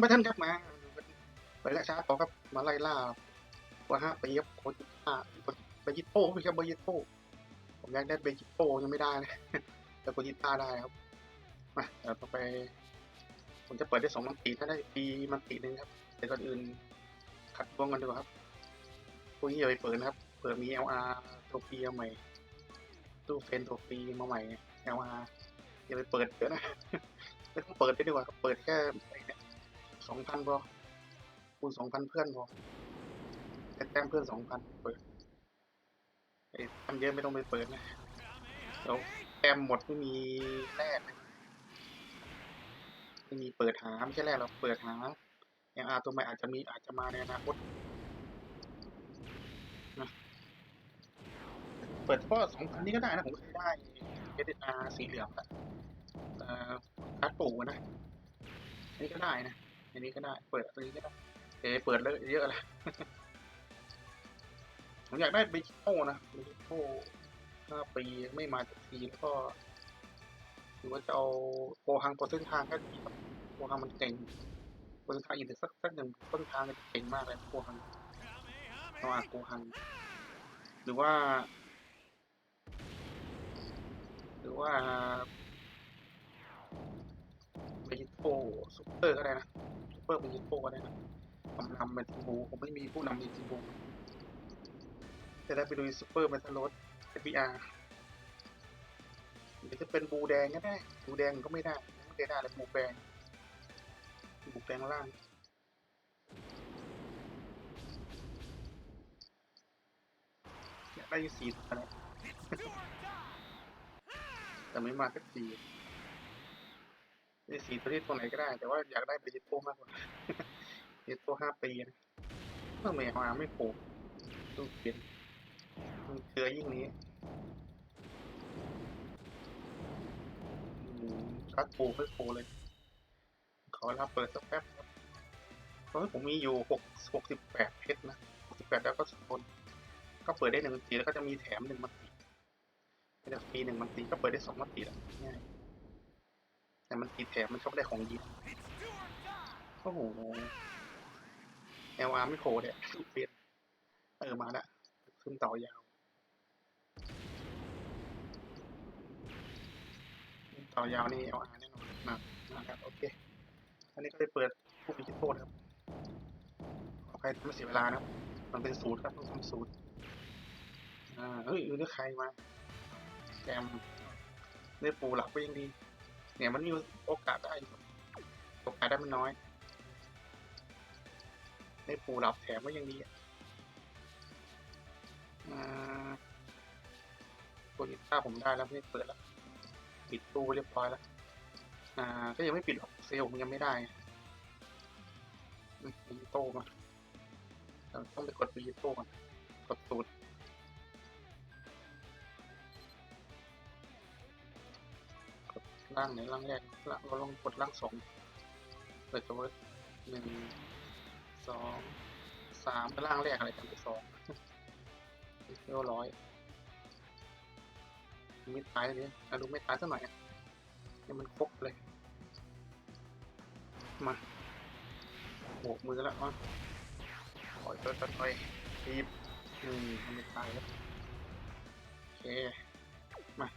ม่ทันครับมาไปละช้าต่อครับมาไล่ล่าว่าห้าปีครับโคจิต้าเบจิโต้ไม่ใช่เบจิโต้ผมอยากได้เบจิโต้ยังไม่ได้นะแต่โคจิต้าได้ครับมาเดี๋ยวต่อไปผมจะเปิดได้สองมันตีถ้าได้ปีมันตีหนึ่งครับ แต่ก่อนอื่นขัดดวงกันดีกว่าครับพวกนี้อย่าไปเปิดนะครับ เปิดมี LR ตัวฟรีใหม่ตู้เฟนตัวฟรีมาใหม่ LR อย่าไปเปิดเยอะนะ ไม่ต้องเปิดไปดีกว่าเปิดแค่สองพันพอคูณสองพันเพื่อนพอแค่แต้มเพื่อนสองพันเปิดไอ้ทำเยอะไม่ต้องไปเปิดนะเดี๋ยวแต้มหมดไม่มีแลกไม่มีเปิดหาไม่ใช่แรกเราเปิดหาอย่างอาตัวใหม่อาจจะมีอาจจะมาในอนาคตนะเปิดเฉพาะสองพันนี้ก็ได้นะผมเคยได้เอสอาสีเหลืองอะ เอ่อการ์ดปู่นะอันนี้ก็ได้นะอันนี้ก็ได้ เปิดตัวนี้ก็ได้เอเปิดเลยเยอะเลยผมอยากได้เบจิโต้นะเบจิโต้ห้าปีไม่มาจากทีแล้วก็หรือว่าจะเอาโกฮังตัวเส้นทางก็ดีครับโกฮังมันเก่งตัวเส้นทางอีกสักสักหนึ่งต้นทางมันเก่งมากเลยโกฮังเอาอะโกฮังหรือว่า หรือว่า ซุปเปอร์ก็ได้นะซุปเปอร์เบจิโต้ก็ได้นะนำนำเป็นทีมบูผมไม่มีผู้นำในทีมบูจะได้ไปดูซุปเปอร์เมทัลโรสเอฟบีอาร์หรือจะเป็นบูแดงก็ได้ บูแดงก็ไม่ได้ไม่ได้ได้เลยบูแดงบูแดงล่างอยากได้สี่ตัวนะแต่ไม่มาสักสี ได้สี่ตัวที่ตัวไหนก็ได้ แต่ว่าอยากได้เบจิโต้มากกว่าเบจิโต้ห้าปีนะเมื่อไม่มาไม่ผูกต้องเปลี่ยนมันเกลือยิ่งนี้คัดปูไม่ปูเลย ขอรับเปิดสักแป๊บครับเพราะว่าผมมีอยู่หกหกสิบแปดเพชรนะหกสิบแปดแล้วก็สกลก็เปิดได้หนึ่งมันตีแล้วก็จะมีแถมหนึ่งมันตีไม่ได้ฟรีหนึ่งมันตีก็เปิดได้สองมันตีแล้วง่าย แต่มันตีแถมมันชอบได้ของยิงโอ้โห LR ไม่โผล่เนี่ยเปลี่ยนเออมาละขึ้นต่อยาวขึ้นต่อยาวนี่ LR แน่นอนมามาครับโอเค อันนี้ก็ได้เปิดผู้พิชิตโทษครับขอใครไม่เสียเวลานะครับ มันเป็นสูตรครับต้องทำสูตรอ่าเฮ้ยเนื้อใครมาแกมเนื้อปูหลับก็ยังดี เนี่ยมันมีโอกาสได้โอกาสได้มันน้อยเนื้ปูหลับแถมก็ยังดีอะอ่าตัวนี้ถ้าผมได้แล้วไม่เปิดแล้ว ปิดตู้เรียบร้อยแล้ว อ่า ก็ยังไม่ปิดหรอกเซลล์มันยังไม่ได้อืมมีโต้มาเราต้องไปกดวีโต้ก่อนกดสูตร ล่างไหนล่างแรกเราลองกดล่างสองเปิดตัวหนึ่งสองสามไปล่างแรกอะไรกันไปสองเรียบร้อยไม่ตายเลยอะดูไม่ตายสักหน่อยอะให้มันครบเลย มาโบกมือแล้วอะปล่อยตัวตัดไปทีบอืมไม่ตายแล้วโอเค มา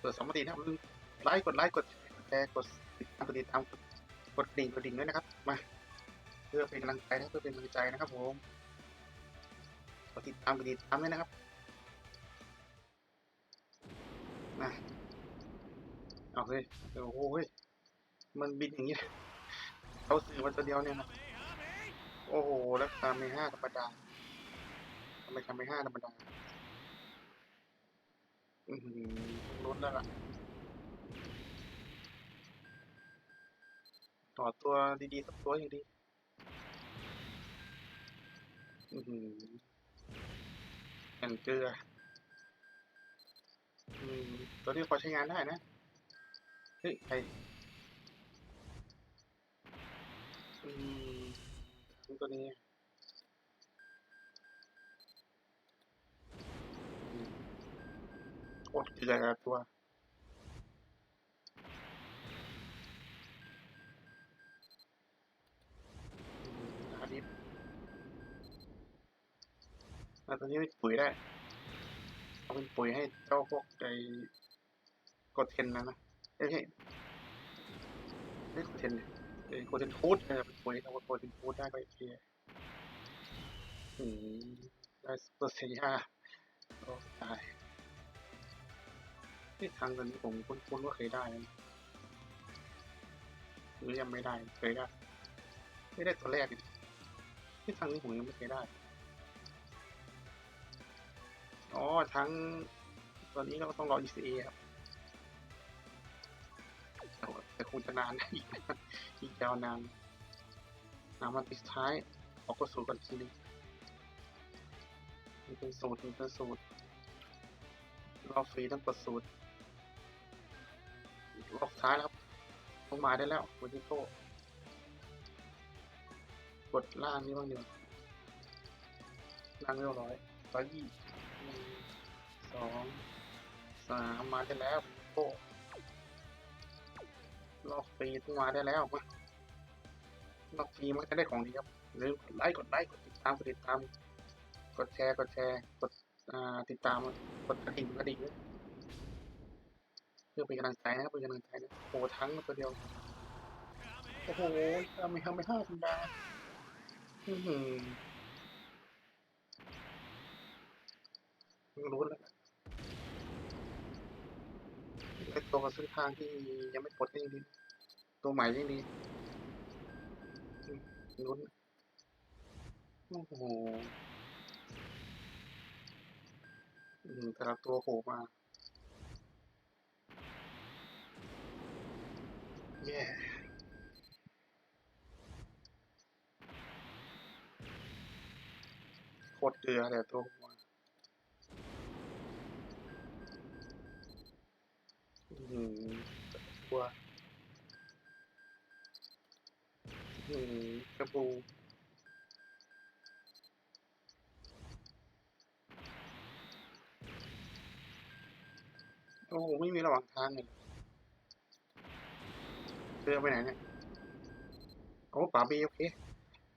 เปิดสองมาตีนะครับลืม ไลค์กดไลค์กดแชร์กดติดตามกดติดตามกดกดกริ่งกดดิ่งด้วยนะครับมาเพื่อเป็นกำลังใจนะเพื่อเป็นกำลังใจนะครับผมกดติดตามกดติดตามด้วยนะครับมาเอาเฮ้ยโอ้โหมันบินอย่างนี้เขาสื่อมาตัวเดียวเนี่ยนะโอ้โหแล้วทำไม่ห้าธรรมดาทำไมทำไม่ห้าธรรมดา อือหือลดแล้วล่ะ ต่อตัวดีๆสักตัวอย่างดีอือหือแอนเกลืออืมตัวนี้พอใช้งานได้นะ เฮ้ยใครอืมตัวนี้อืมโคตรเกลือตัว แล้วตอนนี้เป็นปุ๋ยได้เอาเป็นปุ๋ยให้เจ้าพวกไอ้โกเทนนะนะเอ้ยไม่ใช่ไม่โกเทนเนี่ยไอ้โกเทนฟูดเนี่ยเป็นปุ๋ยเอาโกเทนฟูดได้ก็โอเคอืมได้ซูเปอร์เซียโอ้ตายที่ทางตอนนี้ผมคุ้นๆว่าเคยได้นะหรือยังไม่ได้เคยได้ ไม่ได้ตัวแรกนี่ทางนี้ผมยังไม่เคยได้ อ๋อทั้งตอนนี้เราก็ต้องรอ ECA ครับแต่คงจะนานอีกนะอีกยาวนานนามันปิดท้ายออกกระสูกันทีนึงมันเป็นสูตรมันเป็นสูตรรอบฟรีต้องกดสูตรรอบท้ายแล้วครับต้องมาได้แล้ววันที่โตกดล่างนี่บ้างเดียวล่างเรียบร้อยร้อยยี่ องสามมาได้แล้วโอ้ลอกฟรีมาได้แล้วมาลอกฟรีมันจะได้ของดีครับหรือกดไลค์กดไลค์กดติดตามกดติดตาม กดแชร์กดแชร์กดติดตามกดกระดิ่งกระดิ่งด้วยเพื่อเป็นกำลังใจนะครับเป็นกำลังใจนะโอ้ทั้งตัวเดียวโอ้โหทำไมทำไม่ห้าธรรมดาอือหือรู้แล้ว ไอ ตัวเส้นทางที่ยังไม่ปลดก็ยังดี ตัวใหม่ยังดีอืมลุ้นโอ้โหแต่ละตัวโผล่มาแย่โคตรเกลือแต่ตัว โผล่มาอืมตัวอืมกระปูโอ้โหไม่มีระหว่างทางเลยเรือไปไหนเนี่ยโอ้ป่าบีโอเค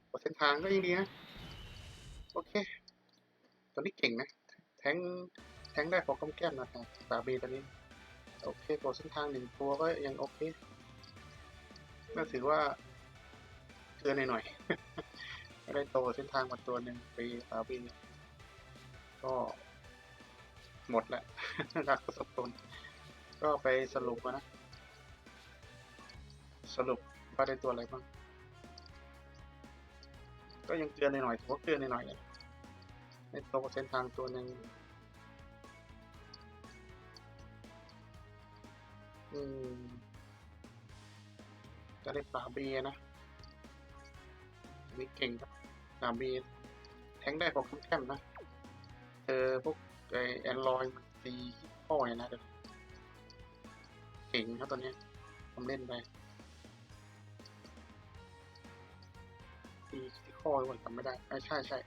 กดเส้นทางก็ยังดีนะ โอเค ตอนนี้เก่งนะ แทงแทงได้พอกำแก้มนะครับป่าบีตอนนี้ โอเคกดเส้นทางหนึ่งตัวก็ยังโอเคก็ถือว่าเกินหน่อยๆไม่ได้โตเส้นทางมาตัวหนึ่งปีสามปีก็หมดแล้วรักประสบตนก็ไปสรุปนะ สรุปว่าได้ตัวอะไรบ้าง ก็ยังเกินหน่อยๆถือว่าเกินหน่อยๆเลยได้โตเส้นทางตัวหนึ่ง อืมจะได้ปลาเบียนะนี่เก่งครับสามบีแทงได้พอคุ้มแคมนะเจอพวกไอแอนรอยตีพ่อเนี่ยนะเดี๋ยวเก่งครับตอนเนี้ยผมเล่นไปตีข้อด้วยจำไม่ได้ไอ้ใช่ใช่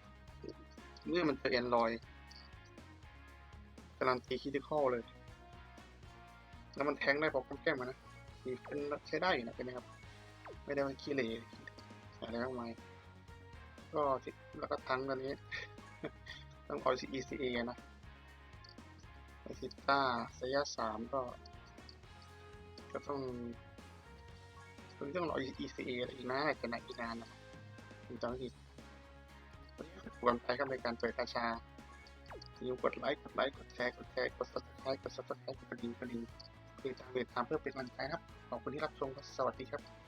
เมื่อมันเจอแอนรอยกำลังตีคิดที่ข้อเลย แล้วมันแทงได้พอคุ้มแคมนะมีเป็นใช้ได้อยู่นะเป็นไงครับ ไม่ได้ว่าขี้เหร่อะไรมากมายก็สิแล้วก็ทั้งตอนนี้ ต้องเอา ECA นะไอซิต้าสยะสามก็ ก็ต้องต้องต้องรอ ECA อีกนะจะไหนอีกนานนะผมจำไม่ผิดวันไปก็ในการเปิดกาชาอย่าลืมกดไลค์ กดไลค์ กดแชร์ กดแชร์ กด subscribe กด subscribe กดกระดิ่งกระดิ่ง คือตามเวทตามเพื่อเป็นกำลังใจครับ ขอบคุณที่รับชมสวัสดีครับ